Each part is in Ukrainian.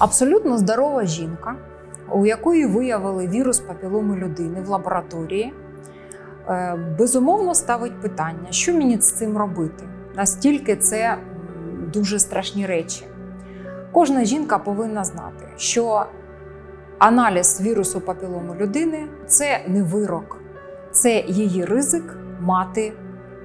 Абсолютно здорова жінка, у якої виявили вірус папіломи людини в лабораторії, е, безумовно ставить питання, що мені з цим робити. Настільки це дуже страшні речі. Кожна жінка повинна знати, що аналіз вірусу папілому людини це не вирок, це її ризик мати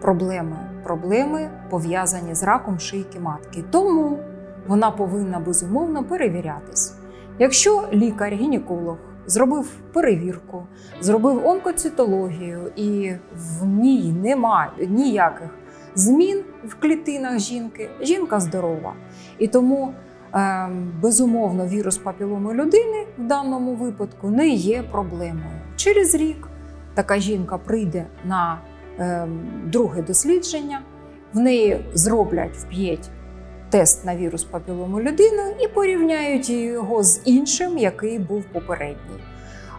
проблеми. Проблеми пов'язані з раком шийки матки. Тому вона повинна безумовно перевірятись. Якщо лікар-гінеколог зробив перевірку, зробив онкоцитологію, і в ній немає ніяких змін в клітинах жінки, жінка здорова. І тому ем, безумовно вірус папіломи людини в даному випадку не є проблемою. Через рік така жінка прийде на ем, друге дослідження, в неї зроблять вп'ять тест на вірус папілому людини і порівняють його з іншим, який був попередній.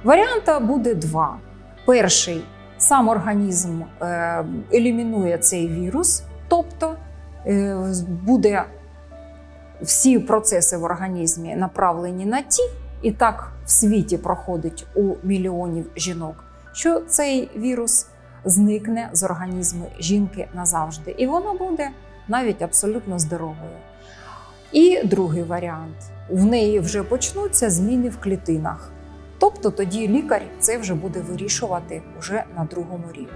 Варіанта буде два. Перший сам організм е, елімінує цей вірус, тобто е, буде всі процеси в організмі направлені на ті, і так в світі проходить у мільйонів жінок, що цей вірус зникне з організму жінки назавжди, і вона буде навіть абсолютно здоровою. І другий варіант: в неї вже почнуться зміни в клітинах. Тобто тоді лікар це вже буде вирішувати вже на другому рівні.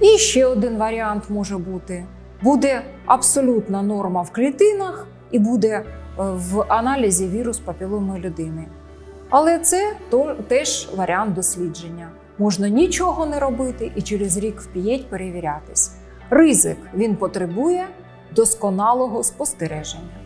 І ще один варіант може бути: буде абсолютна норма в клітинах і буде е, в аналізі вірус папіломи людини. Але це то, теж варіант дослідження. Можна нічого не робити і через рік вп'єть перевірятись. Ризик він потребує досконалого спостереження.